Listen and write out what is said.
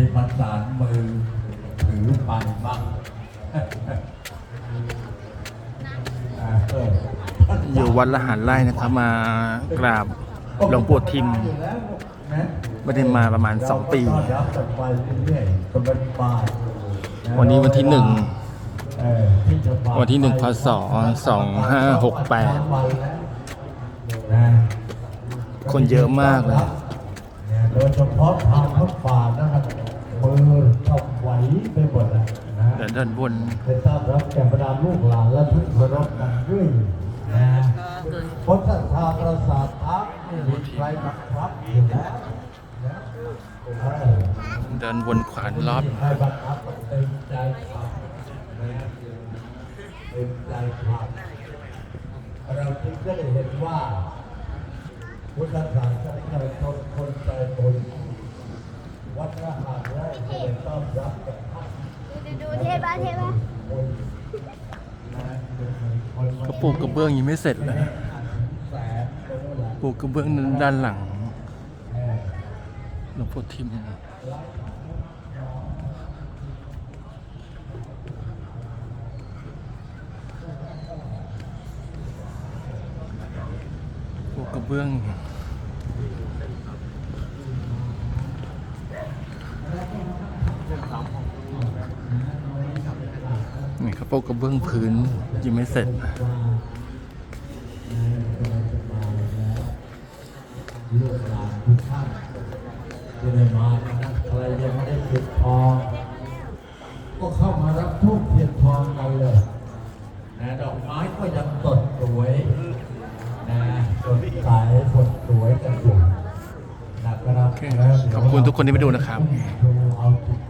ีประสานมือถือไปบ้างอยู่วัดละหารไร่นะครับ มากราบหลวงปู่ทิมไม่ได้มาประมาณสองปี วันนี้วันที่หนึ่งวันที่หนึ่งพศสองห้าหกแปดคนเยอะมากเลย โดยเฉพาะทางพระป่านะครับมือต้องไหวไปหมดแล้วนะเดินเดินบนเป็นต้อนรับแก่บรรดาลูกหลานและทุกคารพกันด้วยนะพุทธทาประสาททักไม่มีใครมาครับอยู่แล้วเดินวนขวานรอบให้บังคับเต็มใจขับเต็มใจขับเราจึงก็ได้เห็นว่าพุทธศาสนาชนคนใจบุญวัดพระหาดไร่จะไดูเทปะเทปะเขาปลูกกระเบื้องยังไม่เสร็จเลยปลูกกระเบื้องด้านหลังหลวงปู่ทิมปลูกกระเบื้อง นี่เขาปลูกกระเบื้องพื้นยังไม่เสร็จลูกหลานทุกท่านที่ได้มานะใครยังไม่ได้เก็บทองก็เข้ามารับทูบเทียนทองกันเลยนะดอกไม้ก็ยังสดสวยนะสดใสสดสวยกันอยู่นะครับขอบคุณทุกคนที่มาดูนะครับดู